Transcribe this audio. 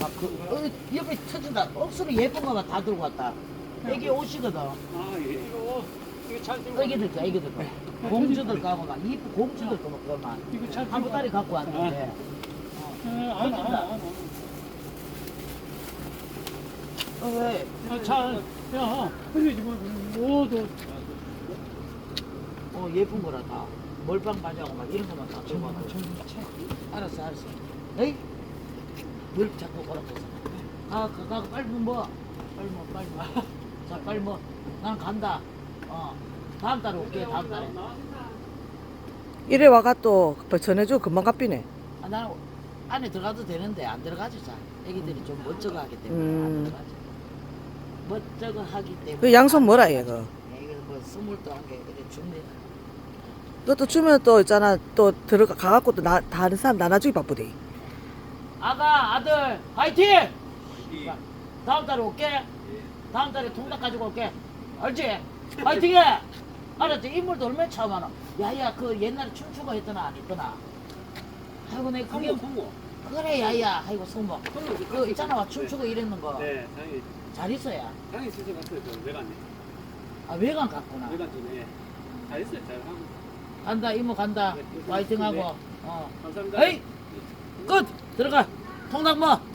막그 어, 옆에 터진다. 억수로 예쁜 거만 다 들고 왔다. 애기 옷이거든. 아, 예. 이거, 이거 잘 들고 애기들 거, 애기들 거. 공주들 거하고 막 이쁜 공주들 거 그만. 이거 잘한 보따리 갖고 왔는데. 아, 안, 안, 안, 안. 어, 왜? 아, 잘, 야, 흘리지 마. 모두. 어, 예쁜 거라 다. 몰빵 바지하고 막 이런 거만 다 들고 왔고. 알았어, 알았어. 에이? 뭘 자꾸 걸었어. 가, 가, 가, 빨리 뭐. 빨리 뭐, 빨리 뭐. 자, 빨리 뭐. 난 간다. 어. 다음 달에 올게, 다음 달에. 이래 와가 또 전해주고 금방 갚이네. 아, 나는 안에 들어가도 되는데 안 들어가지, 자. 애기들이 좀 멋쩍어 하기 때문에 음. 안 들어가지. 멋쩍어 하기 때문에. 그 양손 뭐라 얘, 그. 이거 뭐 스물도 한게 이렇게 줍니다. 그것도 주면 또 있잖아. 또 들어가, 가갖고 또 나, 다른 사람 나눠주기 바쁘대. 아가, 아들, 화이팅! 자, 다음 달에 올게. 다음 달에 통닭 가지고 올게. 알지? 화이팅해! 알았지? 인물도 얼마나 처음 하나. 야야, 그 옛날에 춤추고 했더나 안 했더나. 아이고, 내 그게. 성모, 성모. 그래, 야야. 아이고, 성모. 성모. 그 있잖아, 춤추고 이랬는 거. 네, 당연히, 잘 있어야. 당연히 수술 갔어요. 저 외관에. 아, 외관 갔구나. 외관 전에. 잘했어요. 잘 하고. 간다, 이모 간다. 네, 화이팅하고. 네. 어. 감사합니다. 에이! 끝! 들어가! 통닭 뭐?